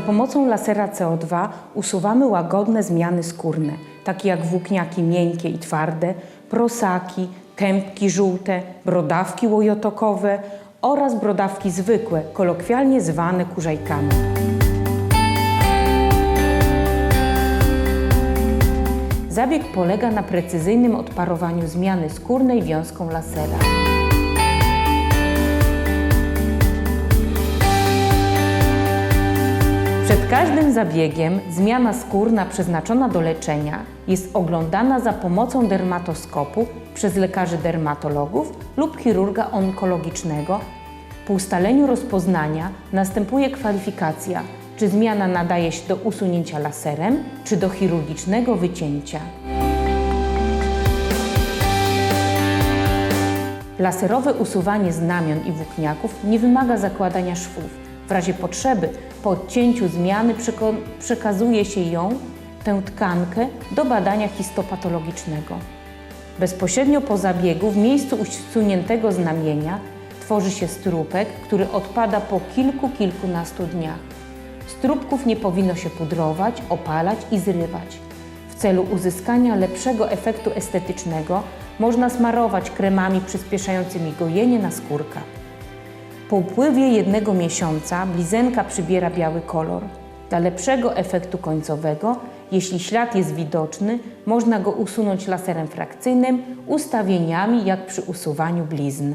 pomocą lasera CO2 usuwamy łagodne zmiany skórne, takie jak włókniaki miękkie i twarde, prosaki, kępki żółte, brodawki łojotokowe oraz brodawki zwykłe, kolokwialnie zwane kurzajkami. Zabieg polega na precyzyjnym odparowaniu zmiany skórnej wiązką lasera. Przed każdym zabiegiem zmiana skórna przeznaczona do leczenia jest oglądana za pomocą dermatoskopu przez lekarzy dermatologów lub chirurga onkologicznego. Po ustaleniu rozpoznania następuje kwalifikacja, czy zmiana nadaje się do usunięcia laserem, czy do chirurgicznego wycięcia. Laserowe usuwanie znamion i włókniaków nie wymaga zakładania szwów. W razie potrzeby po odcięciu zmiany przekazuje się ją, tę tkankę, do badania histopatologicznego. Bezpośrednio po zabiegu w miejscu usuniętego znamienia tworzy się strupek, który odpada po kilku, kilkunastu dniach. Strupków nie powinno się pudrować, opalać i zrywać. W celu uzyskania lepszego efektu estetycznego można smarować kremami przyspieszającymi gojenie na skórkach. Po upływie jednego miesiąca blizenka przybiera biały kolor. Dla lepszego efektu końcowego, jeśli ślad jest widoczny, można go usunąć laserem frakcyjnym ustawieniami jak przy usuwaniu blizn.